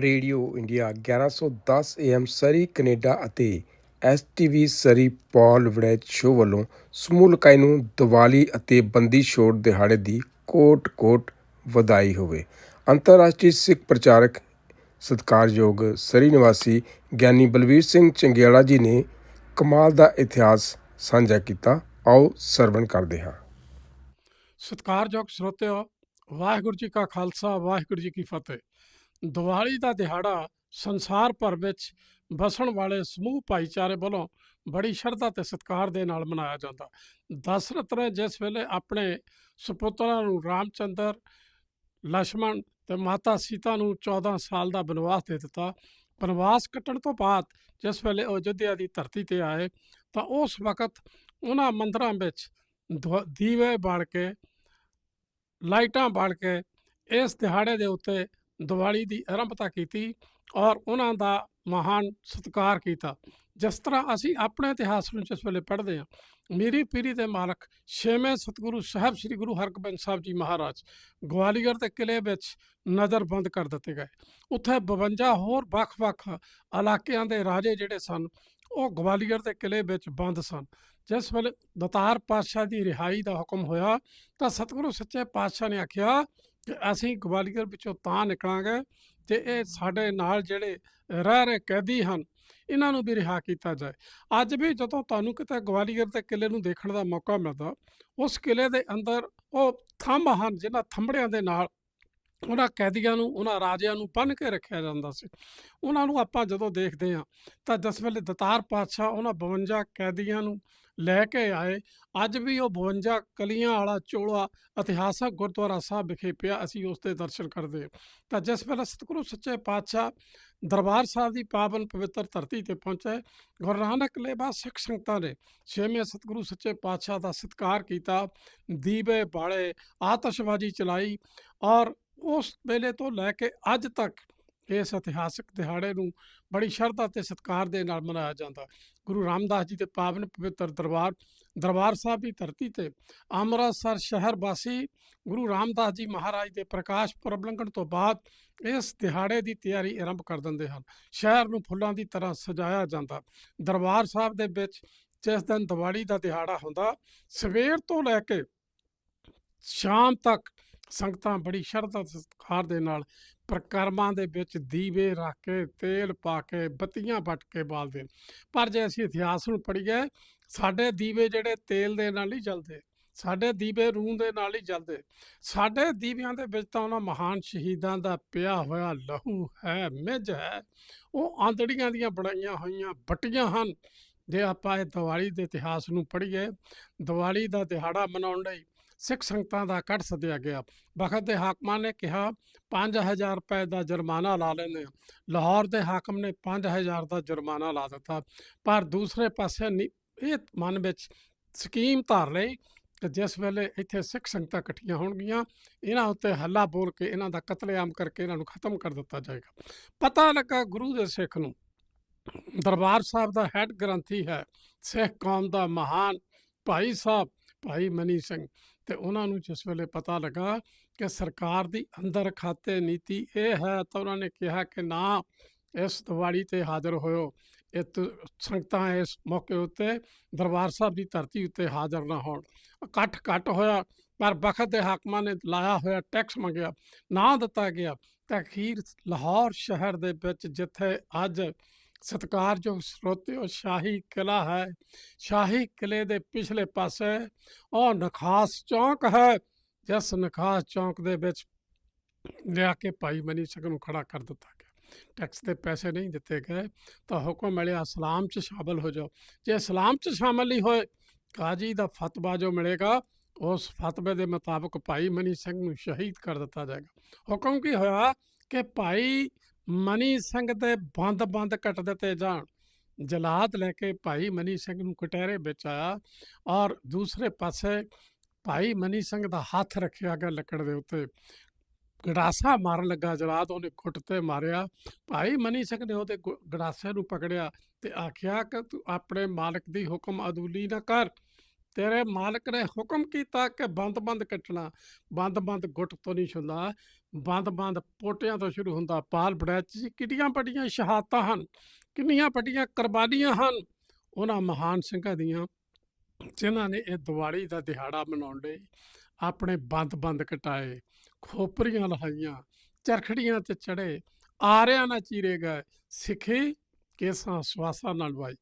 Radio India 1110 AM Surrey Canada ਅਤੇ STV Surrey Paul Waraich show ਵੱਲੋਂ ਸਮੂਹ ਇਕਾਈ ਨੂੰ ਦੀਵਾਲੀ ਅਤੇ ਬੰਦੀ ਛੋੜ ਦਿਹਾੜੇ ਦੀ ਕੋਟ-ਕੋਟ ਵਧਾਈ ਹੋਵੇ। ਅੰਤਰਰਾਸ਼ਟਰੀ ਸਿੱਖ ਪ੍ਰਚਾਰਕ ਸਤਿਕਾਰਯੋਗ ਸਰੀ ਨਿਵਾਸੀ ਗਿਆਨੀ ਬਲਵੀਰ ਸਿੰਘ ਚੰਗੇੜਾ ਜੀ ਨੇ ਕਮਾਲ ਦਾ ਇਤਿਹਾਸ ਸਾਂਝਾ ਕੀਤਾ। ਆਓ ਸਰਵਣ ਕਰਦੇ ਹਾਂ। ਸਤਿਕਾਰਯੋਗ ਸਰੋਤਿਓ, ਵਾਹਿਗੁਰੂ ਜੀ ਕਾ ਖਾਲਸਾ, ਵਾਹਿਗੁਰੂ ਜੀ ਕੀ ਫਤਿਹ। ਦੀਵਾਲੀ ਦਾ ਦਿਹਾੜਾ ਸੰਸਾਰ ਭਰ ਵਿੱਚ ਵਸਣ ਵਾਲੇ ਸਮੂਹ ਭਾਈਚਾਰੇ ਵੱਲੋਂ ਬੜੀ ਸ਼ਰਧਾ ਤੇ ਸਤਿਕਾਰ ਦੇ ਨਾਲ ਮਨਾਇਆ ਜਾਂਦਾ। ਦਸ਼ਰਥ ਨੇ ਜਿਸ ਵੇਲੇ ਆਪਣੇ ਸੁਪੁੱਤਰਾਂ ਨੂੰ ਰਾਮਚੰਦਰ ਲక్ష్మణ ਤੇ ਮਾਤਾ ਸੀਤਾ ਨੂੰ 14 ਸਾਲ ਦਾ ਬਨਵਾਸ ਦੇ ਦਿੱਤਾ, ਬਨਵਾਸ ਕੱਟਣ ਤੋਂ ਬਾਅਦ ਜਿਸ ਵੇਲੇ ਉਹ ਅਯੁੱਧਿਆ ਦੀ ਧਰਤੀ ਤੇ ਆਏ ਤਾਂ ਉਸ ਵਕਤ ਉਹਨਾਂ ਮੰਦਰਾਂ ਵਿੱਚ ਦੀਵੇ ਬਾਲ ਕੇ, ਲਾਈਟਾਂ ਬਾਲ ਕੇ ਇਸ ਦਿਹਾੜੇ ਦੇ ਉੱਤੇ ਦੀਵਾਲੀ ਦੀ ਆਰੰਭਤਾ ਕੀਤੀ ਔਰ ਉਹਨਾਂ ਦਾ ਮਹਾਨ ਸਤਿਕਾਰ ਕੀਤਾ। ਜਿਸ ਤਰ੍ਹਾਂ ਅਸੀਂ ਆਪਣੇ ਇਤਿਹਾਸ ਨੂੰ ਜਿਸ ਵੇਲੇ ਪੜ੍ਹਦੇ ਹਾਂ, ਮੀਰੀ ਪੀਰੀ ਦੇ ਮਾਲਕ ਛੇਵੇਂ ਸਤਿਗੁਰੂ ਸਾਹਿਬ ਸ੍ਰੀ ਗੁਰੂ ਹਰਗੋਬਿੰਦ ਸਾਹਿਬ ਜੀ ਮਹਾਰਾਜ ਗਵਾਲੀਅਰ ਦੇ ਕਿਲੇ ਵਿੱਚ ਨਜ਼ਰਬੰਦ ਕਰ ਦਿੱਤੇ ਗਏ। ਉੱਥੇ 52 ਹੋਰ ਵੱਖ-ਵੱਖ ਇਲਾਕਿਆਂ ਦੇ ਰਾਜੇ ਜਿਹੜੇ ਸਨ, ਉਹ ਗਵਾਲੀਅਰ ਦੇ ਕਿਲੇ ਵਿੱਚ ਬੰਦ ਸਨ। ਜਿਸ ਵੇਲੇ ਦਤਾਰ ਪਾਤਸ਼ਾਹ ਦੀ ਰਿਹਾਈ ਦਾ ਹੁਕਮ ਹੋਇਆ ਤਾਂ ਸਤਿਗੁਰੂ ਸੱਚੇ ਪਾਤਸ਼ਾਹ ਨੇ ਆਖਿਆ ਕਿ ਅਸੀਂ ਗਵਾਲੀਅਰ ਵਿੱਚੋਂ ਤਾਂ ਨਿਕਲਾਂਗੇ ਤੇ ਇਹ ਸਾਡੇ ਨਾਲ ਜਿਹੜੇ ਰਹਿ ਰਹੇ ਕੈਦੀ ਹਨ ਇਹਨਾਂ ਨੂੰ ਵੀ ਰਿਹਾ ਕੀਤਾ ਜਾਏ। ਅੱਜ ਵੀ ਜਦੋਂ ਤੁਹਾਨੂੰ ਕਿਤੇ ਗਵਾਲੀਅਰ ਦੇ ਕਿਲੇ ਨੂੰ ਦੇਖਣ ਦਾ ਮੌਕਾ ਮਿਲਦਾ ਉਸ ਕਿਲੇ ਦੇ ਅੰਦਰ ਉਹ ਥੰਮ ਹਨ ਜਿਨ੍ਹਾਂ ਥੰਬੜਿਆਂ ਦੇ ਨਾਲ ਉਹਨਾਂ ਕੈਦੀਆਂ ਨੂੰ ਉਹਨਾਂ ਰਾਜਿਆਂ ਨੂੰ ਬੰਨ੍ਹ ਕੇ ਰੱਖਿਆ ਜਾਂਦਾ ਸੀ। ਉਹਨਾਂ ਨੂੰ ਆਪਾਂ ਜਦੋਂ ਦੇਖਦੇ ਹਾਂ ਤਾਂ ਜਿਸ ਵੇਲੇ ਦਤਾਰ ਪਾਤਸ਼ਾਹ ਉਹਨਾਂ 52 ਕੈਦੀਆਂ ਨੂੰ ਲੈ ਕੇ ਆਏ। ਅੱਜ ਵੀ ਉਹ 52 ਕਲੀਆਂ ਵਾਲਾ ਚੋਲਾ ਇਤਿਹਾਸਕ ਗੁਰਦੁਆਰਾ ਸਾਹਿਬ ਵਿਖੇ ਪਿਆ। ਅਸੀਂ ਉਸ ਦੇ ਦਰਸ਼ਨ ਕਰਦੇ ਤਾਂ ਜਿਸ ਵੇਲੇ ਸਤਿਗੁਰੂ ਸੱਚੇ ਪਾਤਸ਼ਾਹ ਦਰਬਾਰ ਸਾਹਿਬ ਦੀ ਪਾਵਨ ਪਵਿੱਤਰ ਧਰਤੀ ਤੇ ਪਹੁੰਚੇ, ਗੁਰੂ ਨਾਨਕ ਲੇਬਾ ਸਿੱਖ ਸੰਗਤਾਂ ਨੇ ਛੇਵੇਂ ਸਤਿਗੁਰੂ ਸੱਚੇ ਪਾਤਸ਼ਾਹ ਦਾ ਸਤਿਕਾਰ ਕੀਤਾ, ਦੀਵੇ ਬਾਲੇ, ਆਤਿਸ਼ਬਾਜ਼ੀ ਚਲਾਈ ਔਰ ਉਸ ਵੇਲੇ ਤੋਂ ਲੈ ਕੇ ਅੱਜ ਤੱਕ ਇਸ ਇਤਿਹਾਸਕ ਦਿਹਾੜੇ ਨੂੰ ਬੜੀ ਸ਼ਰਧਾ ਤੇ ਸਤਿਕਾਰ ਦੇ ਨਾਲ ਮਨਾਇਆ ਜਾਂਦਾ। ਗੁਰੂ ਰਾਮਦਾਸ ਜੀ ਦੇ ਪਾਵਨ ਪਵਿੱਤਰ ਦਰਬਾਰ ਦਰਬਾਰ ਸਾਹਿਬ ਦੀ ਧਰਤੀ ਤੇ ਅੰਮ੍ਰਿਤਸਰ ਸ਼ਹਿਰ ਵਾਸੀ ਗੁਰੂ ਰਾਮਦਾਸ ਜੀ ਮਹਾਰਾਜ ਦੇ ਪ੍ਰਕਾਸ਼ ਪੁਰਬ ਲੰਘਣ ਤੋਂ ਬਾਅਦ ਇਸ ਦਿਹਾੜੇ ਦੀ ਤਿਆਰੀ ਆਰੰਭ ਕਰ ਦਿੰਦੇ ਹਨ। ਸ਼ਹਿਰ ਨੂੰ ਫੁੱਲਾਂ ਦੀ ਤਰ੍ਹਾਂ ਸਜਾਇਆ ਜਾਂਦਾ। ਦਰਬਾਰ ਸਾਹਿਬ ਦੇ ਵਿੱਚ ਜਿਸ ਦਿਨ ਦੀਵਾਲੀ ਦਾ ਦਿਹਾੜਾ ਹੁੰਦਾ, ਸਵੇਰ ਤੋਂ ਲੈ ਕੇ ਸ਼ਾਮ ਤੱਕ ਸੰਗਤਾਂ ਬੜੀ ਸ਼ਰਧਾ ਸਤਿਕਾਰ ਦੇ ਨਾਲ ਪ੍ਰਕਰਮਾਂ ਦੇ ਵਿੱਚ ਦੀਵੇ ਰੱਖ ਕੇ, ਤੇਲ ਪਾ ਕੇ, ਬੱਤੀਆਂ ਵੱਟ ਕੇ ਬਾਲਦੇ ਨੇ। ਪਰ ਜੇ ਅਸੀਂ ਇਤਿਹਾਸ ਨੂੰ ਪੜ੍ਹੀਏ, ਸਾਡੇ ਦੀਵੇ ਜਿਹੜੇ ਤੇਲ ਦੇ ਨਾਲ ਹੀ ਜਲਦੇ, ਸਾਡੇ ਦੀਵੇ ਰੂੰ ਦੇ ਨਾਲ ਹੀ ਜਲਦੇ। ਸਾਡੇ ਦੀਵਿਆਂ ਦੇ ਵਿੱਚ ਤਾਂ ਉਹਨਾਂ ਮਹਾਨ ਸ਼ਹੀਦਾਂ ਦਾ ਪਿਆ ਹੋਇਆ ਲਹੂ ਹੈ, ਮਿੱਝ ਹੈ। ਉਹ ਆਂਦੜੀਆਂ ਦੀਆਂ ਬਣਾਈਆਂ ਹੋਈਆਂ ਬੱਟੀਆਂ ਹਨ। ਜੇ ਆਪਾਂ ਇਹ ਦੀਵਾਲੀ ਦੇ ਇਤਿਹਾਸ ਨੂੰ ਪੜ੍ਹੀਏ, ਦੀਵਾਲੀ ਦਾ ਦਿਹਾੜਾ ਮਨਾਉਣ ਲਈ ਸਿੱਖ ਸੰਗਤਾਂ ਦਾ ਇਕੱਠ ਸੱਦਿਆ ਗਿਆ। ਵਕਤ ਦੇ ਹਾਕਮਾਂ ਨੇ ਕਿਹਾ 5000 ਰੁਪਏ ਦਾ ਜੁਰਮਾਨਾ ਲਾ ਲੈਂਦੇ ਹਾਂ। ਲਾਹੌਰ ਦੇ ਹਾਕਮ ਨੇ 5000 ਦਾ ਜੁਰਮਾਨਾ ਲਾ ਦਿੱਤਾ। ਪਰ ਦੂਸਰੇ ਪਾਸੇ ਨੀ- ਇਹ ਮਨ ਵਿੱਚ ਸਕੀਮ ਧਾਰ ਲਈ ਕਿ ਜਿਸ ਵੇਲੇ ਇੱਥੇ ਸਿੱਖ ਸੰਗਤਾਂ ਇਕੱਠੀਆਂ ਹੋਣਗੀਆਂ, ਇਹਨਾਂ ਉੱਤੇ ਹੱਲਾ ਬੋਲ ਕੇ ਇਹਨਾਂ ਦਾ ਕਤਲੇਆਮ ਕਰਕੇ ਇਹਨਾਂ ਨੂੰ ਖਤਮ ਕਰ ਦਿੱਤਾ ਜਾਏਗਾ। ਪਤਾ ਲੱਗਾ ਗੁਰੂ ਦੇ ਸਿੱਖ ਨੂੰ, ਦਰਬਾਰ ਸਾਹਿਬ ਦਾ ਹੈੱਡ ਗ੍ਰੰਥੀ ਹੈ, ਸਿੱਖ ਕੌਮ ਦਾ ਮਹਾਨ ਭਾਈ ਸਾਹਿਬ, ਭਾਈ ਮਨੀ ਸਿੰਘ। ਤੇ ਉਹਨਾਂ ਨੂੰ ਜਿਸ ਵੇਲੇ ਪਤਾ ਲੱਗਾ ਕਿ ਸਰਕਾਰ ਦੀ ਅੰਦਰ ਖਾਤੇ ਨੀਤੀ ਇਹ ਹੈ, ਤਾਂ ਉਹਨਾਂ ਨੇ ਕਿਹਾ ਕਿ ਨਾ, ਇਸ ਦੀਵਾਲੀ ਤੇ ਹਾਜ਼ਰ ਹੋਇਓ। ਇਹ ਤੁ- ਸੰਗਤਾਂ ਇਸ ਮੌਕੇ ਉੱਤੇ ਦਰਬਾਰ ਸਾਹਿਬ ਦੀ ਧਰਤੀ ਉੱਤੇ ਹਾਜ਼ਰ ਨਾ ਹੋਣ। ਇਕੱਠ ਘੱਟ ਹੋਇਆ, ਪਰ ਵਕਤ ਦੇ ਹਾਕਮਾਂ ਨੇ ਲਾਇਆ ਹੋਇਆ ਟੈਕਸ ਮੰਗਿਆ, ਨਾ ਦਿੱਤਾ ਗਿਆ। ਤਾਂ ਅਖੀਰ ਲਾਹੌਰ ਸ਼ਹਿਰ ਦੇ ਵਿੱਚ ਜਿੱਥੇ ਅੱਜ ਸਤਿਕਾਰਯੋਗ ਸਰੋਤਿਓ ਸ਼ਾਹੀ ਕਿਲਾ ਹੈ। ਸ਼ਾਹੀ ਕਿਲੇ ਦੇ ਪਿਛਲੇ ਪਾਸੇ ਉਹ ਨਖਾਸ ਚੌਂਕ ਹੈ, ਜਿਸ ਨਖਾਸ ਚੌਂਕ ਦੇ ਵਿੱਚ ਲਿਆ ਕੇ ਭਾਈ ਮਨੀ ਸਿੰਘ ਨੂੰ ਖੜਾ ਕਰ ਦਿੱਤਾ ਗਿਆ। ਟੈਕਸ ਦੇ ਪੈਸੇ ਨਹੀਂ ਦਿੱਤੇ ਗਏ, ਤਾਂ ਹੁਕਮ ਮਿਲਿਆ ਇਸਲਾਮ 'ਚ ਸ਼ਾਮਲ ਹੋ ਜਾਓ। ਜੇ ਇਸਲਾਮ 'ਚ ਸ਼ਾਮਲ ਨਹੀਂ ਹੋਏ, ਕਾਜੀ ਦਾ ਫਤਵਾ ਜੋ ਮਿਲੇਗਾ, ਉਸ ਫਤਵੇ ਦੇ ਮੁਤਾਬਕ ਭਾਈ ਮਨੀ ਸਿੰਘ ਨੂੰ ਸ਼ਹੀਦ ਕਰ ਦਿੱਤਾ ਜਾਏਗਾ। ਹੁਕਮ ਕੀ ਹੋਇਆ ਕਿ ਭਾਈ ਮਨੀ ਸਿੰਘ ਦੇ ਬੰਦ-ਬੰਦ ਕੱਟ ਦਿੱਤੇ ਜਾਣ ਜਲਾਦ ਲੈ ਕੇ ਭਾਈ ਮਨੀ ਸਿੰਘ ਨੂੰ ਕਟਹਿਰੇ ਵਿੱਚ ਆਇਆ ਔਰ ਦੂਸਰੇ ਪਾਸੇ ਭਾਈ ਮਨੀ ਸਿੰਘ ਦਾ ਹੱਥ ਰੱਖਿਆ ਗਿਆ ਲੱਕੜ ਦੇ ਉੱਤੇ। ਗੜਾਸਾ ਮਾਰਨ ਲੱਗਾ, ਜਲਾਦ ਉਹਨੇ ਘੁੱਟ ਤੇ ਮਾਰਿਆ। ਭਾਈ ਮਨੀ ਸਿੰਘ ਨੇ ਉਹਦੇ ਗੁ- ਗੜਾਸੇ ਨੂੰ ਪਕੜਿਆ ਤੇ ਆਖਿਆ ਕਿ ਤੂੰ ਆਪਣੇ ਮਾਲਕ ਦੀ ਹੁਕਮ ਅਦੂਲੀ ਨਾ ਕਰ। ਤੇਰੇ ਮਾਲਕ ਨੇ ਹੁਕਮ ਕੀਤਾ ਕਿ ਬੰਦ-ਬੰਦ ਕੱਟਣਾ। ਬੰਦ-ਬੰਦ ਗੁੱਟ ਤੋਂ ਨਹੀਂ ਛੁੰਦਾ। ਬੰਦ-ਬੰਦ ਪੋਟਿਆਂ ਤੋਂ ਸ਼ੁਰੂ ਹੁੰਦਾ। ਪਾਲ ਬੜੈਚ ਜੀ ਕਿੰਨੀਆਂ ਵੱਡੀਆਂ ਸ਼ਹਾਦਤਾਂ ਹਨ। ਕਿੰਨੀਆਂ ਵੱਡੀਆਂ ਕੁਰਬਾਨੀਆਂ ਹਨ। ਉਹਨਾਂ ਮਹਾਨ ਸਿੰਘਾਂ ਦੀਆਂ, ਜਿਨ੍ਹਾਂ ਨੇ ਇਹ ਦੀਵਾਲੀ ਦਾ ਦਿਹਾੜਾ ਮਨਾਉਣ ਲਈ ਆਪਣੇ ਬੰਦ-ਬੰਦ ਕਟਾਏ। ਖੋਪਰੀਆਂ ਲਹਾਈਆਂ, ਚਰਖੜੀਆਂ ਤੇ ਚੜੇ ਆਰਿਆਂ ਨਾਲ ਚੀਰੇ ਗਏ। ਸਿੱਖੀ ਕੇਸਾਂ ਸਵਾਸਾਂ ਨਾਲ ਵਾਈ।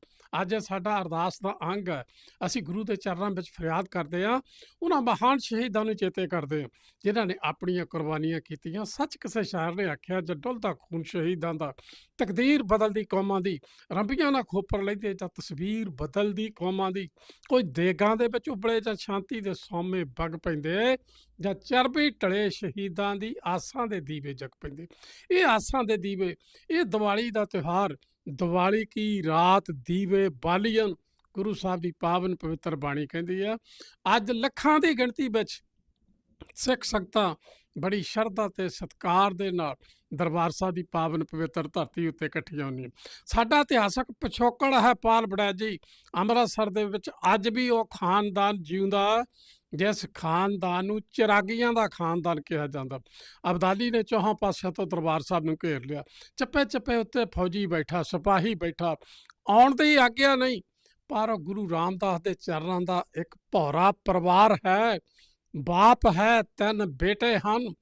ਅੱਜ ਸਾਡਾ ਅਰਦਾਸ ਦਾ ਅੰਗ ਹੈ। ਅਸੀਂ ਗੁਰੂ ਦੇ ਚਰਨਾਂ ਵਿੱਚ ਫਰਿਆਦ ਕਰਦੇ ਹਾਂ। ਉਹਨਾਂ ਮਹਾਨ ਸ਼ਹੀਦਾਂ ਨੂੰ ਚੇਤੇ ਕਰਦੇ ਹਾਂ, ਜਿਨ੍ਹਾਂ ਨੇ ਆਪਣੀਆਂ ਕੁਰਬਾਨੀਆਂ ਕੀਤੀਆਂ। ਸੱਚ ਕਿਸੇ ਸ਼ਾਇਰ ਨੇ ਆਖਿਆ ਜਦ ਡੁੱਲਦਾ ਖੂਨ ਸ਼ਹੀਦਾਂ ਦਾ, ਤਕਦੀਰ ਬਦਲਦੀ ਕੌਮਾਂ ਦੀ, ਰੰਬੀਆਂ ਨਾਲ ਖੋਪਰ ਲੈਂਦੇ ਜਾਂ ਤਸਵੀਰ ਬਦਲਦੀ ਕੌਮਾਂ ਦੀ। ਕੋਈ ਦੇਗਾਂ ਦੇ ਵਿੱਚ ਉਬਲੇ ਜਾਂ ਸ਼ਾਂਤੀ ਦੇ ਸੌਮੇ ਵਗ ਪੈਂਦੇ ਜਾਂ ਚਰਬੀ ਟਲੇ ਸ਼ਹੀਦਾਂ ਦੀ ਆਸਾਂ ਦੇ ਦੀਵੇ ਜਗ ਪੈਂਦੇ। ਇਹ ਆਸਾਂ ਦੇ ਦੀਵੇ, ਇਹ ਦੀਵਾਲੀ ਦਾ ਤਿਉਹਾਰ ਦੀਵਾਲੀ ਕੀ ਰਾਤ ਦੀਵੇ ਬਾਲੀਅਨ ਗੁਰੂ ਸਾਹਿਬ ਦੀ ਪਾਵਨ ਪਵਿੱਤਰ ਬਾਣੀ ਕਹਿੰਦੀ ਆ, ਅੱਜ ਲੱਖਾਂ ਦੀ ਗਿਣਤੀ ਵਿੱਚ ਸਿੱਖ ਸੰਗਤਾਂ ਬੜੀ ਸ਼ਰਧਾ ਤੇ ਸਤਿਕਾਰ ਦੇ ਨਾਲ ਦਰਬਾਰ ਸਾਹਿਬ ਦੀ ਪਾਵਨ ਪਵਿੱਤਰ ਧਰਤੀ ਉੱਤੇ ਇਕੱਠੀਆਂ ਹੁੰਦੀਆਂ ਸਾਡਾ ਇਤਿਹਾਸਕ ਪਿਛੋਕੜ ਹੈ ਪਾਲ ਬੜਾ ਜੀ। ਅੰਮ੍ਰਿਤਸਰ ਦੇ ਵਿੱਚ ਅੱਜ ਵੀ ਉਹ ਖਾਨਦਾਨ ਜਿਉਂਦਾ, ਜਿਸ ਖਾਨਦਾਨ ਨੂੰ ਚਿਰਾਗੀਆਂ ਦਾ ਖਾਨਦਾਨ ਕਿਹਾ ਜਾਂਦਾ। ਅਬਦਾਲੀ ਨੇ ਚੌਹਾਂ ਪਾਸਿਆਂ ਤੋਂ ਦਰਬਾਰ ਸਾਹਿਬ ਨੂੰ ਘੇਰ ਲਿਆ। ਚੱਪੇ ਚੱਪੇ ਉੱਤੇ ਫੌਜੀ ਬੈਠਾ, ਸਿਪਾਹੀ ਬੈਠਾ। ਆਉਣ ਦੀ ਆਗਿਆ ਨਹੀਂ, ਪਰ ਉਹ ਗੁਰੂ ਰਾਮਦਾਸ ਦੇ ਚਰਨਾਂ ਦਾ ਇੱਕ ਭੌਰਾ ਪਰਿਵਾਰ ਹੈ। ਬਾਪ ਹੈ, ਤਿੰਨ ਬੇਟੇ ਹਨ।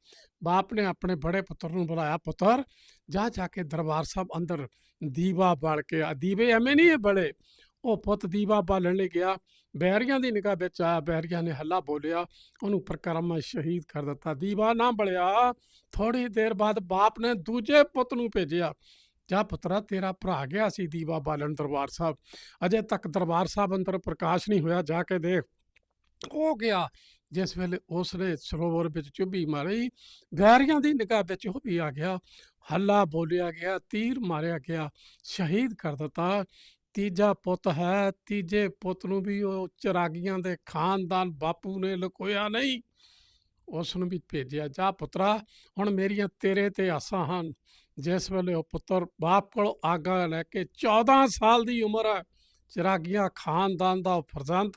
ਬਾਪ ਨੇ ਆਪਣੇ ਬੜੇ ਪੁੱਤਰ ਨੂੰ ਬੁਲਾਇਆ, ਪੁੱਤਰ, ਜਾ ਜਾ ਕੇ ਦਰਬਾਰ ਸਾਹਿਬ ਅੰਦਰ ਦੀਵਾ ਬਾਲ ਕੇ ਆ। ਦੀਵੇ ਐਵੇਂ ਨਹੀਂ ਇਹ ਬੜੇ ਉਹ ਪੁੱਤ ਦੀਵਾ ਬਾਲਣ ਲਈ ਗਿਆ। ਬੈਰੀਆਂ ਦੀ ਨਿਗਾਹ ਵਿੱਚ ਆਇਆ। ਬੈਰੀਆਂ ਨੇ ਹੱਲਾ ਬੋਲਿਆ। ਉਹਨੂੰ ਪ੍ਰਕਰਮ ਸ਼ਹੀਦ ਕਰ ਦਿੱਤਾ। ਦੀਵਾ ਨਾ ਬਲਿਆ। ਥੋੜੀ ਦੇਰ ਬਾਅਦ ਬਾਪ ਨੇ ਦੂਜੇ ਪੁੱਤ ਨੂੰ ਭੇਜਿਆ। ਜਾ, ਪੁੱਤਰਾ, ਤੇਰਾ ਭਰਾ ਗਿਆ ਸੀ ਦੀਵਾ ਬਾਲਣ ਦਰਬਾਰ ਸਾਹਿਬ। ਅਜੇ ਤੱਕ ਦਰਬਾਰ ਸਾਹਿਬ ਅੰਦਰ ਪ੍ਰਕਾਸ਼ ਨਹੀਂ ਹੋਇਆ। ਜਾ ਕੇ ਦੇਖ। ਉਹ ਗਿਆ। ਜਿਸ ਵੇਲੇ ਉਸ ਨੇ ਸਰੋਵਰ ਵਿੱਚ ਚੁੱਭੀ ਮਾਰੀ ਗੈਰੀਆਂ ਦੀ ਨਿਗਾਹ ਵਿੱਚ ਉਹ ਵੀ ਆ ਗਿਆ। ਹੱਲਾ ਬੋਲਿਆ ਗਿਆ, ਤੀਰ ਮਾਰਿਆ ਗਿਆ, ਸ਼ਹੀਦ ਕਰ ਦਿੱਤਾ। ਤੀਜਾ ਪੁੱਤ ਹੈ, ਤੀਜੇ ਪੁੱਤ ਨੂੰ ਵੀ ਉਹ ਚਰਾਗੀਆਂ ਦੇ ਖਾਨਦਾਨ ਬਾਪੂ ਨੇ ਲੁਕੋਇਆ ਨਹੀਂ। ਉਸ ਨੂੰ ਵੀ ਭੇਜਿਆ, ਜਾ ਪੁੱਤਰਾ, ਹੁਣ ਮੇਰੀਆਂ ਤੇਰੇ ਤੇ ਆਸਾਂ ਹਨ। ਜਿਸ ਵੇਲੇ ਉਹ ਪੁੱਤਰ ਬਾਪ ਕੋਲ ਆਗਾ ਲੈ ਕੇ 14 ਸਾਲ ਦੀ ਉਮਰ ਹੈ, ਚਿਰਾਗੀਆਂ ਖਾਨਦਾਨ ਦਾ ਉਹ ਫਰਜ਼ੰਦ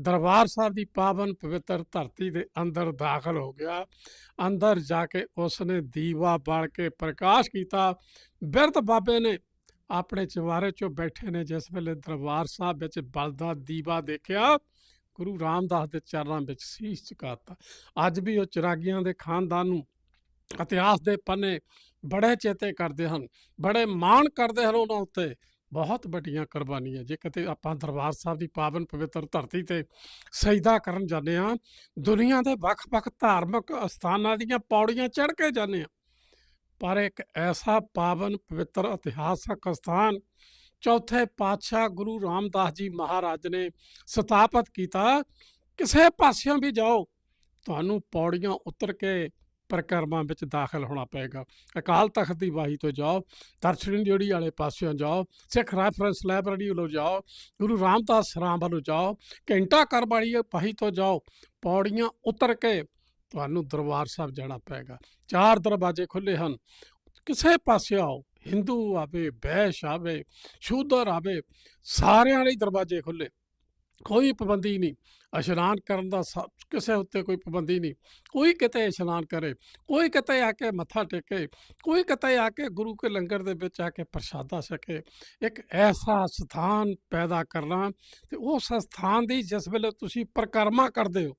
ਦਰਬਾਰ ਸਾਹਿਬ ਦੀ ਪਾਵਨ ਪਵਿੱਤਰ ਧਰਤੀ ਦੇ ਅੰਦਰ ਦਾਖਲ ਹੋ ਗਿਆ। ਅੰਦਰ ਜਾ ਕੇ ਉਸ ਨੇ ਦੀਵਾ ਬਾਲ ਕੇ ਪ੍ਰਕਾਸ਼ ਕੀਤਾ। ਬਿਰਧ ਬਾਬੇ ਨੇ ਆਪਣੇ ਚਵਾਰੇ 'ਚੋਂ ਬੈਠੇ ਨੇ, ਜਿਸ ਵੇਲੇ ਦਰਬਾਰ ਸਾਹਿਬ ਵਿੱਚ ਬਲਦਾ ਦੀਵਾ ਦੇਖਿਆ, ਗੁਰੂ ਰਾਮਦਾਸ ਦੇ ਚਰਨਾਂ ਵਿੱਚ ਸੀਸ ਝੁਕਾਤਾ ਅੱਜ ਵੀ ਉਹ ਚਿਰਾਗੀਆਂ ਦੇ ਖਾਨਦਾਨ ਨੂੰ ਇਤਿਹਾਸ ਦੇ ਪੰਨੇ ਬੜੇ ਚੇਤੇ ਕਰਦੇ ਹਨ, ਬੜੇ ਮਾਣ ਕਰਦੇ ਹਨ ਉਹਨਾਂ ਉੱਤੇ। ਬਹੁਤ ਵੱਡੀਆਂ ਕੁਰਬਾਨੀਆਂ। ਜੇ ਕਿਤੇ ਆਪਾਂ ਦਰਬਾਰ ਸਾਹਿਬ ਦੀ ਪਾਵਨ ਪਵਿੱਤਰ ਧਰਤੀ ਤੇ ਸਜਦਾ ਕਰਨ ਜਾਂਦੇ ਆ ਦੁਨੀਆ ਦੇ ਵੱਖ-ਵੱਖ ਧਾਰਮਿਕ ਅਸਥਾਨਾਂ ਦੀਆਂ ਪੌੜੀਆਂ ਚੜ੍ਹ ਕੇ ਜਾਂਦੇ ਆ ਪਰ ਇੱਕ ਐਸਾ ਪਾਵਨ ਪਵਿੱਤਰ ਇਤਿਹਾਸਕ ਸਥਾਨ ਚੌਥੇ ਪਾਤਸ਼ਾਹ ਗੁਰੂ ਰਾਮਦਾਸ ਜੀ ਮਹਾਰਾਜ ਨੇ ਸਥਾਪਿਤ ਕੀਤਾ, ਕਿਸੇ ਪਾਸਿਓਂ ਵੀ ਜਾਓ, ਤੁਹਾਨੂੰ ਪੌੜੀਆਂ ਉਤਰ ਕੇ ਪਰਿਕਰਮਾ ਵਿੱਚ ਦਾਖਲ ਹੋਣਾ ਪਏਗਾ। ਅਕਾਲ ਤਖਤ ਦੀ ਵਾਹੀ ਤੋਂ ਜਾਓ, ਦਰਸ਼ਨ ਜੋੜੀ ਵਾਲੇ ਪਾਸਿਓਂ ਜਾਓ, ਸਿੱਖ ਰੈਫਰੈਂਸ ਲਾਇਬ੍ਰੇਰੀ ਵੱਲੋਂ ਜਾਓ, ਗੁਰੂ ਰਾਮਦਾਸ ਸਰਾਂ ਵੱਲੋਂ ਜਾਓ, ਘੰਟਾ ਘਰ ਵਾਲੀ ਵਾਹੀ ਤੋਂ ਜਾਓ, ਪੌੜੀਆਂ ਉਤਰ ਕੇ ਤੁਹਾਨੂੰ ਦਰਬਾਰ ਸਾਹਿਬ ਜਾਣਾ ਪਏਗਾ। ਚਾਰ ਦਰਵਾਜ਼ੇ ਖੁੱਲੇ ਹਨ। ਕਿਸੇ ਪਾਸੇ ਆਓ, ਹਿੰਦੂ ਆਵੇ ਬੈਸ਼ ਆਵੇ, ਸ਼ੂਦਰ ਆਵੇ, ਸਾਰਿਆਂ ਲਈ ਦਰਵਾਜ਼ੇ ਖੁੱਲੇ ਕੋਈ ਪਾਬੰਦੀ ਨਹੀਂ। ਇਸ਼ਨਾਨ ਕਰਨ ਦਾ ਸ- ਕਿਸੇ ਉੱਤੇ ਕੋਈ ਪਾਬੰਦੀ ਨਹੀਂ। ਕੋਈ ਕਿਤੇ ਇਸ਼ਨਾਨ ਕਰੇ, ਕੋਈ ਕਿਤੇ ਆ ਕੇ ਮੱਥਾ ਟੇਕੇ, ਕੋਈ ਕਿਤੇ ਆ ਕੇ ਗੁਰੂ ਕੇ ਲੰਗਰ ਦੇ ਵਿੱਚ ਆ ਕੇ ਪ੍ਰਸ਼ਾਦਾ ਛਕੇ। ਇੱਕ ਐਸਾ ਸਥਾਨ ਪੈਦਾ ਕਰਨਾ ਤੇ ਉਸ ਸਥਾਨ ਦੀ ਜਿਸ ਵੇਲੇ ਤੁਸੀਂ ਪ੍ਰਕਰਮਾ ਕਰਦੇ ਹੋ,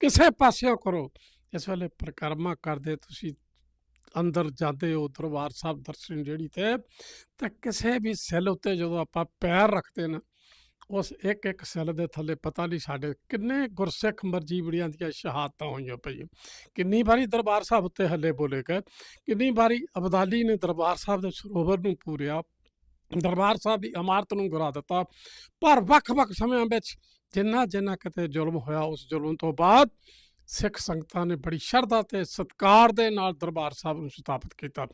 ਕਿਸੇ ਪਾਸਿਓਂ ਕਰੋ, ਇਸ ਵੇਲੇ ਪ੍ਰਕਰਮਾ ਕਰਦੇ ਤੁਸੀਂ ਅੰਦਰ ਜਾਂਦੇ ਹੋ, ਦਰਬਾਰ ਸਾਹਿਬ ਦਰਸ਼ਨ ਜਿਹੜੀ ਤੇ, ਤਾਂ ਕਿਸੇ ਵੀ ਸੈੱਲ ਉੱਤੇ ਜਦੋਂ ਆਪਾਂ ਪੈਰ ਰੱਖਦੇ ਨਾ ਉਸ ਇੱਕ ਇੱਕ ਸੈੱਲ ਦੇ ਥੱਲੇ ਪਤਾ ਨਹੀਂ ਸਾਡੇ ਕਿੰਨੇ ਗੁਰਸਿੱਖ ਮਰਜੀਵੜੀਆਂ ਦੀਆਂ ਸ਼ਹਾਦਤਾਂ ਹੋਈਆਂ ਪਈਆਂ। ਕਿੰਨੀ ਵਾਰੀ ਦਰਬਾਰ ਸਾਹਿਬ ਉੱਤੇ ਹੱਲੇ ਬੋਲੇ ਗਏ, ਕਿੰਨੀ ਵਾਰੀ ਅਬਦਾਲੀ ਨੇ ਦਰਬਾਰ ਸਾਹਿਬ ਦੇ ਸਰੋਵਰ ਨੂੰ ਪੂਰਿਆ, ਦਰਬਾਰ ਸਾਹਿਬ ਦੀ ਇਮਾਰਤ ਨੂੰ ਗਿਰਾ ਦਿੱਤਾ, ਪਰ ਵੱਖ-ਵੱਖ ਸਮਿਆਂ ਵਿੱਚ ਜਿੰਨਾ ਜਿੰਨਾ ਕਿਤੇ ਜ਼ੁਲਮ ਹੋਇਆ ਉਸ ਜ਼ੁਲਮ ਤੋਂ ਬਾਅਦ ਸਿੱਖ ਸੰਗਤਾਂ ਨੇ ਬੜੀ ਸ਼ਰਧਾ ਤੇ ਸਤਿਕਾਰ ਦੇ ਨਾਲ ਦਰਬਾਰ ਸਾਹਿਬ ਨੂੰ ਸਥਾਪਿਤ ਕੀਤਾ।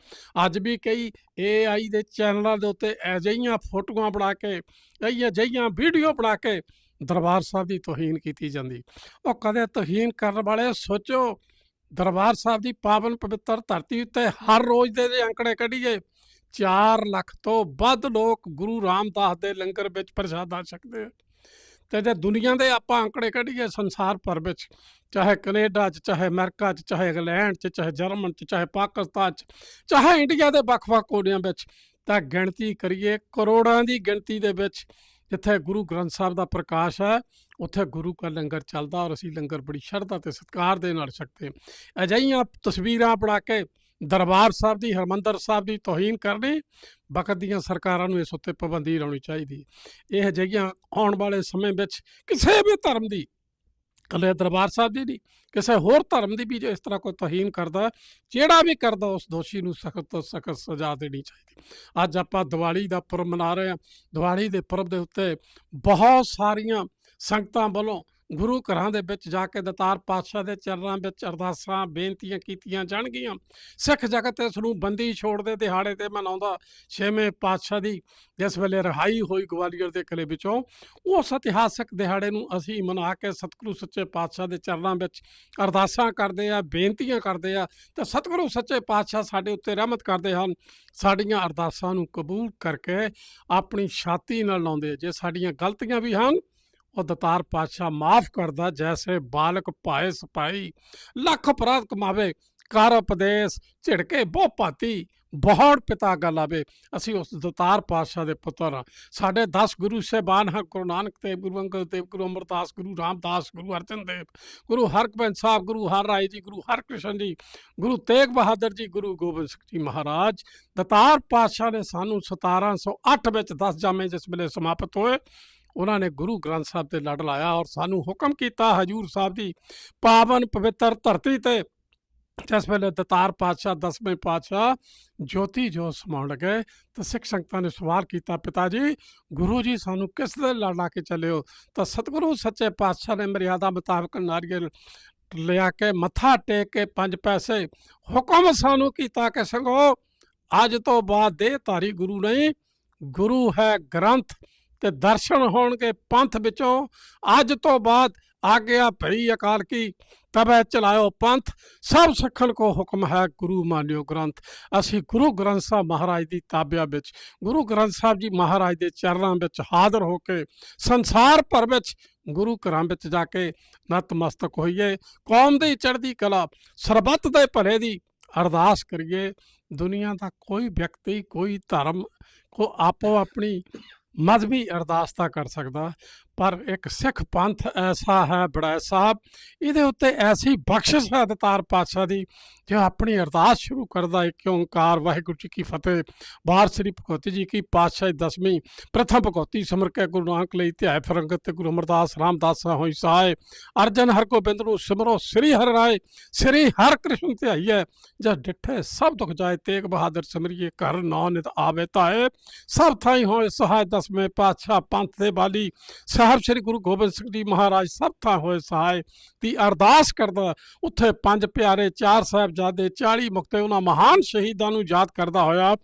ਅੱਜ ਵੀ ਕਈ AI ਦੇ ਚੈਨਲਾਂ ਦੇ ਉੱਤੇ ਅਜਿਹੀਆਂ ਫੋਟੋਆਂ ਬਣਾ ਕੇ, ਕਈ ਅਜਿਹੀਆਂ ਵੀਡੀਓ ਬਣਾ ਕੇ ਦਰਬਾਰ ਸਾਹਿਬ ਦੀ ਤੋਹੀਨ ਕੀਤੀ ਜਾਂਦੀ। ਉਹ ਕਦੇ ਤੋਹੀਨ ਕਰਨ ਵਾਲੇ ਸੋਚੋ, ਦਰਬਾਰ ਸਾਹਿਬ ਦੀ ਪਾਵਨ ਪਵਿੱਤਰ ਧਰਤੀ ਉੱਤੇ ਹਰ ਰੋਜ਼ ਦੇ ਜੇ ਅੰਕੜੇ ਕੱਢੀਏ 4 ਲੱਖ ਤੋਂ ਵੱਧ ਲੋਕ ਗੁਰੂ ਰਾਮਦਾਸ ਦੇ ਲੰਗਰ ਵਿੱਚ ਪ੍ਰਸ਼ਾਦਾ ਛਕਦੇ ਆ। ਤੇ ਜੇ ਦੁਨੀਆ ਦੇ ਆਪਾਂ ਅੰਕੜੇ ਕੱਢੀਏ ਸੰਸਾਰ ਭਰ ਵਿੱਚ, ਚਾਹੇ ਕੈਨੇਡਾ 'ਚ, ਚਾਹੇ ਅਮਰੀਕਾ 'ਚ, ਚਾਹੇ ਇੰਗਲੈਂਡ 'ਚ, ਚਾਹੇ ਜਰਮਨ 'ਚ, ਚਾਹੇ ਪਾਕਿਸਤਾਨ 'ਚ, ਚਾਹੇ ਇੰਡੀਆ ਦੇ ਵੱਖ-ਵੱਖ ਕੋਨਿਆਂ ਵਿੱਚ, ਤਾਂ ਗਿਣਤੀ ਕਰੀਏ ਕਰੋੜਾਂ ਦੀ ਗਿਣਤੀ ਦੇ ਵਿੱਚ, ਜਿੱਥੇ ਗੁਰੂ ਗ੍ਰੰਥ ਸਾਹਿਬ ਦਾ ਪ੍ਰਕਾਸ਼ ਹੈ, ਉੱਥੇ ਗੁਰੂ ਕਾ ਲੰਗਰ ਚੱਲਦਾ ਔਰ ਅਸੀਂ ਲੰਗਰ ਬੜੀ ਸ਼ਰਧਾ ਤੇ ਸਤਿਕਾਰ ਦੇ ਨਾਲ ਛਕਦੇ ਹਾਂ। ਅਜਿਹੀਆਂ ਤਸਵੀਰਾਂ ਬਣਾ ਕੇ ਦਰਬਾਰ ਸਾਹਿਬ ਦੀ, ਹਰਮੰਦਰ ਸਾਹਿਬ ਦੀ ਤੋਹੀਨ ਕਰਨੀ, ਵਕਤ ਦੀਆਂ ਸਰਕਾਰਾਂ ਨੂੰ ਇਸ ਉੱਤੇ ਪਾਬੰਦੀ ਲਾਉਣੀ ਚਾਹੀਦੀ ਹੈ। ਇਹ ਅਜਿਹੀਆਂ ਆਉਣ ਵਾਲੇ ਸਮੇਂ ਵਿੱਚ ਕਿਸੇ ਵੀ ਧਰਮ ਦੀ ਕੱਲੇ ਦਰਬਾਰ ਸਾਹਿਬ ਦੀ ਨਹੀਂ, ਕਿਸੇ ਹੋਰ ਧਰਮ ਦੀ ਵੀ ਜੋ ਇਸ ਤਰ੍ਹਾਂ ਕੋਈ ਤੋਹੀਨ ਕਰਦਾ ਜਿਹੜਾ ਵੀ ਕਰਦਾ, ਉਸ ਦੋਸ਼ੀ ਨੂੰ ਸਖਤ ਤੋਂ ਸਖਤ ਸਜ਼ਾ ਦੇਣੀ ਚਾਹੀਦੀ ਅੱਜ ਆਪਾਂ ਦੀਵਾਲੀ ਦਾ ਪੁਰਬ ਮਨਾ ਰਹੇ ਹਾਂ ਦੀਵਾਲੀ ਦੇ ਪੁਰਬ ਦੇ ਉੱਤੇ ਬਹੁਤ ਸਾਰੀਆਂ ਸੰਗਤਾਂ ਵੱਲੋਂ ਗੁਰੂ ਘਰਾਂ ਦੇ ਵਿੱਚ ਜਾ ਕੇ ਦਤਾਰ ਪਾਤਸ਼ਾਹ ਦੇ ਚਰਨਾਂ ਵਿੱਚ ਅਰਦਾਸਾਂ, ਬੇਨਤੀਆਂ ਕੀਤੀਆਂ ਜਾਣਗੀਆਂ। ਸਿੱਖ ਜਗਤ ਇਸ ਨੂੰ ਬੰਦੀ ਛੋੜ ਦੇ ਦਿਹਾੜੇ ਤੇ ਮਨਾਉਂਦਾ ਛੇਵੇਂ ਪਾਤਸ਼ਾਹ ਦੀ ਜਿਸ ਵੇਲੇ ਰਿਹਾਈ ਹੋਈ ਗਵਾਲੀਅਰ ਦੇ ਕਿਲੇ ਵਿੱਚੋਂ। ਉਸ ਇਤਿਹਾਸਕ ਦਿਹਾੜੇ ਨੂੰ ਅਸੀਂ ਮਨਾ ਕੇ ਸਤਿਗੁਰੂ ਸੱਚੇ ਪਾਤਸ਼ਾਹ ਦੇ ਚਰਨਾਂ ਵਿੱਚ ਅਰਦਾਸਾਂ ਕਰਦੇ ਆ, ਬੇਨਤੀਆਂ ਕਰਦੇ ਆ ਤੇ ਸਤਿਗੁਰੂ ਸੱਚੇ ਪਾਤਸ਼ਾਹ ਸਾਡੇ ਉੱਤੇ ਰਹਿਮਤ ਕਰਦੇ ਹਨ। ਸਾਡੀਆਂ ਅਰਦਾਸਾਂ ਨੂੰ ਕਬੂਲ ਕਰਕੇ ਆਪਣੀ ਛਾਤੀ ਨਾਲ ਲਾਉਂਦੇ ਜੇ ਸਾਡੀਆਂ ਗਲਤੀਆਂ ਵੀ ਹਨ ਉਹ ਦਤਾਰ ਪਾਤਸ਼ਾਹ ਮਾਫ ਕਰਦਾ, ਜੈਸੇ ਬਾਲਕ ਭਾਏ ਸਪਾਈ ਲੱਖ ਅਪਰਾਧ ਕਮਾਵੇ, ਕਰ ਉਪਦੇਸ਼, ਝਿੜਕੇ ਬਹੁ ਭਾਤੀ ਬਹੁਤ ਪਿਤਾ ਗੱਲ ਆਵੇ ਅਸੀਂ ਉਸ ਦਤਾਰ ਪਾਤਸ਼ਾਹ ਦੇ ਪੁੱਤਰ ਹਾਂ। ਸਾਡੇ 10 ਗੁਰੂ ਸਾਹਿਬਾਨ ਹਾਂ ਗੁਰੂ ਨਾਨਕ ਦੇਵ, ਗੁਰੂ ਅੰਗਦ ਦੇਵ, ਗੁਰੂ ਅਮਰਦਾਸ, ਗੁਰੂ ਰਾਮਦਾਸ, ਗੁਰੂ ਅਰਜਨ ਦੇਵ, ਗੁਰੂ ਹਰਗੋਬਿੰਦ ਸਾਹਿਬ, ਗੁਰੂ ਹਰ ਰਾਏ ਜੀ, ਗੁਰੂ ਹਰਕ੍ਰਿਸ਼ਨ ਜੀ, ਗੁਰੂ ਤੇਗ ਬਹਾਦਰ ਜੀ, ਗੁਰੂ ਗੋਬਿੰਦ ਸਿੰਘ ਜੀ ਮਹਾਰਾਜ। ਦਤਾਰ ਪਾਤਸ਼ਾਹ ਨੇ ਸਾਨੂੰ 1708 ਵਿੱਚ 10 ਜਾਮੇ ਜਿਸ ਵੇਲੇ ਸਮਾਪਤ ਹੋਏ। ਉਹਨਾਂ ਨੇ ਗੁਰੂ ਗ੍ਰੰਥ ਸਾਹਿਬ ਤੇ ਲੜ ਲਾਇਆ ਔਰ ਸਾਨੂੰ ਹੁਕਮ ਕੀਤਾ ਹਜੂਰ ਸਾਹਿਬ ਦੀ ਪਾਵਨ ਪਵਿੱਤਰ ਧਰਤੀ ਤੇ। ਜਿਸ ਵੇਲੇ ਦਤਾਰ ਪਾਤਸ਼ਾਹ, ਦਸਵੇਂ ਪਾਤਸ਼ਾਹ ਜੋਤੀ ਜੋਤ ਸਮਾਉਣ ਲੱਗੇ ਤਾਂ ਸਿੱਖ ਸੰਗਤਾਂ ਨੇ ਸਵਾਲ ਕੀਤਾ, ਪਿਤਾ ਜੀ, ਗੁਰੂ ਜੀ ਸਾਨੂੰ ਕਿਸ ਦੇ ਲੜ ਲਾ ਕੇ ਚੱਲਿਓ ਤਾਂ ਸਤਿਗੁਰੂ ਸੱਚੇ ਪਾਤਸ਼ਾਹ ਨੇ ਮਰਿਆਦਾ ਮੁਤਾਬਕ ਨਾਰੀਅਲ ਲਿਆ ਕੇ ਮੱਥਾ ਟੇਕ ਕੇ ਪੰਜ ਪੈਸੇ ਹੁਕਮ ਸਾਨੂੰ ਕੀਤਾ ਕਿ ਸੰਗੋ, ਅੱਜ ਤੋਂ ਬਾਅਦ ਦੇ ਧਾਰੀ ਗੁਰੂ ਨਹੀਂ, ਗੁਰੂ ਹੈ ਗ੍ਰੰਥ। ਤੇ ਦਰਸ਼ਨ ਹੋਣਗੇ ਪੰਥ ਵਿੱਚੋਂ। ਅੱਜ ਤੋਂ ਬਾਅਦ ਆਗਿਆ ਭਈ ਅਕਾਲ ਕੀ ਤਬੈ ਚਲਾਇਓ ਪੰਥ। ਸਭ ਸਿੱਖਣ ਕੋ ਹੁਕਮ ਹੈ ਗੁਰੂ ਮਾਨਿਓ ਗ੍ਰੰਥ। ਅਸੀਂ ਗੁਰੂ ਗ੍ਰੰਥ ਸਾਹਿਬ ਮਹਾਰਾਜ ਦੀ ਤਾਬਿਆ ਵਿੱਚ, ਗੁਰੂ ਗ੍ਰੰਥ ਸਾਹਿਬ ਜੀ ਮਹਾਰਾਜ ਦੇ ਚਰਨਾਂ ਵਿੱਚ ਹਾਜ਼ਰ ਹੋ ਕੇ, ਸੰਸਾਰ ਭਰ ਵਿੱਚ ਗੁਰੂ ਘਰਾਂ ਵਿੱਚ ਜਾ ਕੇ ਨਤਮਸਤਕ ਹੋਈਏ। ਕੌਮ ਦੀ ਚੜ੍ਹਦੀ ਕਲਾ, ਸਰਬੱਤ ਦੇ ਭਲੇ ਦੀ ਅਰਦਾਸ ਕਰੀਏ। ਦੁਨੀਆ ਦਾ ਕੋਈ ਵਿਅਕਤੀ, ਕੋਈ ਧਰਮ, ਕੋ ਆਪੋ ਆਪਣੀ ਮਜ਼ਹਬੀ ਅਰਦਾਸ ਤਾਂ ਕਰ ਸਕਦਾ। ਪਰ ਇੱਕ ਸਿੱਖ ਪੰਥ ਐਸਾ ਹੈ, ਬੜਾ ਸਾਹਿਬ ਇਹਦੇ ਉੱਤੇ ਐਸੀ ਬਖਸ਼ਿਸ਼ ਹੈ ਦਤਾਰ ਪਾਤਸ਼ਾਹ ਦੀ, ਜੋ ਆਪਣੀ ਅਰਦਾਸ ਸ਼ੁਰੂ ਕਰਦਾ ਹੈ ਕਿ ਓੰਕਾਰ, ਵਾਹਿਗੁਰੂ ਜੀ ਕੀ ਫਤਿਹ ਬਾਰ ਸ੍ਰੀ ਭਗਵਤੀ ਜੀ ਕੀ ਪਾਤਸ਼ਾਹੀ ਦਸਵੀਂ, ਪ੍ਰਥਮ ਭਗਵਤੀ ਸਿਮਰ ਕੇ ਗੁਰੂ ਨਾਨਕ ਲਈ ਧਿਆਏ ਫਰੰਗਤ ਤੇ ਗੁਰੂ ਅਮਰਦਾਸ ਰਾਮਦਾਸ ਹੋਈ ਸਾਏ, ਅਰਜਨ ਹਰ ਗੋਬਿੰਦ ਨੂੰ ਸਿਮਰੋ, ਸ੍ਰੀ ਹਰਿ ਰਾਏ, ਸ੍ਰੀ ਹਰਿ ਕ੍ਰਿਸ਼ਨ ਧਿਆਈ ਹੈ ਜਦ ਡਿਠੇ ਸਭ ਦੁਖ ਜਾਏ, ਤੇਗ ਬਹਾਦਰ ਸਿਮਰਿਏ, ਘਰ ਨੌ ਨਿਤ ਆਵੇ ਤਾਏ ਸਭ ਥਾਈ ਹੋਏ ਸਹਾਇ ਦਸਵੇਂ ਪਾਤਸ਼ਾਹ ਪੰਥ ਦੇ ਬਾਲੀ ਸਾਹਿਬ ਸ੍ਰੀ ਗੁਰੂ ਗੋਬਿੰਦ ਸਿੰਘ ਜੀ ਮਹਾਰਾਜ ਸਭ ਥਾਂ ਹੋਏ ਸਹਾਇ ਦੀ ਅਰਦਾਸ ਕਰਦਾ ਉੱਥੇ ਪੰਜ ਪਿਆਰੇ ਚਾਰ ਸਾਹਿਬਜ਼ਾਦੇ 40 ਮੁਕਤੇ ਉਹਨਾਂ ਮਹਾਨ ਸ਼ਹੀਦਾਂ ਨੂੰ ਯਾਦ ਕਰਦਾ ਹੋਇਆ,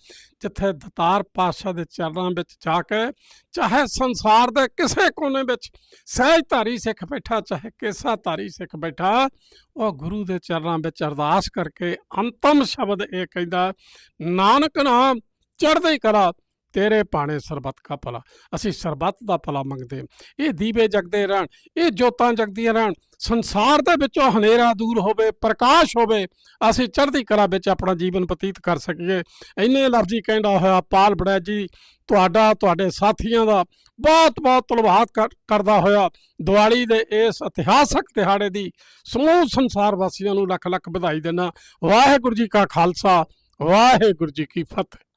ਜਿੱਥੇ ਦਤਾਰ ਪਾਤਸ਼ਾਹ ਦੇ ਚਰਨਾਂ ਵਿੱਚ ਜਾ ਕੇ ਚਾਹੇ ਸੰਸਾਰ ਦੇ ਕਿਸੇ ਕੋਨੇ ਵਿੱਚ ਸਹਿਜ ਧਾਰੀ ਸਿੱਖ ਬੈਠਾ, ਚਾਹੇ ਕੇਸਾ ਧਾਰੀ ਸਿੱਖ ਬੈਠਾ, ਉਹ ਗੁਰੂ ਦੇ ਚਰਨਾਂ ਵਿੱਚ ਅਰਦਾਸ ਕਰਕੇ ਅੰਤਮ ਸ਼ਬਦ ਇਹ ਕਹਿੰਦਾ, ਨਾਨਕ ਨਾਮ ਚੜ੍ਹਦੀ ਕਲਾ ਤੇਰੇ ਪਾਣੇ ਸਰਬੱਤ ਕਾ ਭਲਾ। ਅਸੀਂ ਸਰਬੱਤ ਦਾ ਭਲਾ ਮੰਗਦੇ ਹਾਂ। ਇਹ ਦੀਵੇ ਜਗਦੇ ਰਹਿਣ, ਇਹ ਜੋਤਾਂ ਜਗਦੀਆਂ ਰਹਿਣ। ਸੰਸਾਰ ਦੇ ਵਿੱਚੋਂ ਹਨੇਰਾ ਦੂਰ ਹੋਵੇ, ਪ੍ਰਕਾਸ਼ ਹੋਵੇ, ਅਸੀਂ ਚੜ੍ਹਦੀ ਕਲਾ ਵਿੱਚ ਆਪਣਾ ਜੀਵਨ ਬਤੀਤ ਕਰ ਸਕੀਏ। ਇੰਨੇ ਲਫ਼ਜ਼ੀ ਕਹਿੰਦਾ ਹੋਇਆ ਪਾਲ ਬੜੈ ਜੀ, ਤੁਹਾਡਾ, ਤੁਹਾਡੇ ਸਾਥੀਆਂ ਦਾ ਬਹੁਤ ਬਹੁਤ ਧੰਨਵਾਦ ਕਰਦਾ ਹੋਇਆ। ਦੀਵਾਲੀ ਦੇ ਇਸ ਇਤਿਹਾਸਕ ਦਿਹਾੜੇ ਦੀ ਸਮੂਹ ਸੰਸਾਰ ਵਾਸੀਆਂ ਨੂੰ ਲੱਖ ਲੱਖ ਵਧਾਈ ਦੇਣਾ ਵਾਹਿਗੁਰੂ ਜੀ ਕਾ ਖਾਲਸਾ, ਵਾਹਿਗੁਰੂ ਜੀ ਕੀ ਫਤਿਹ।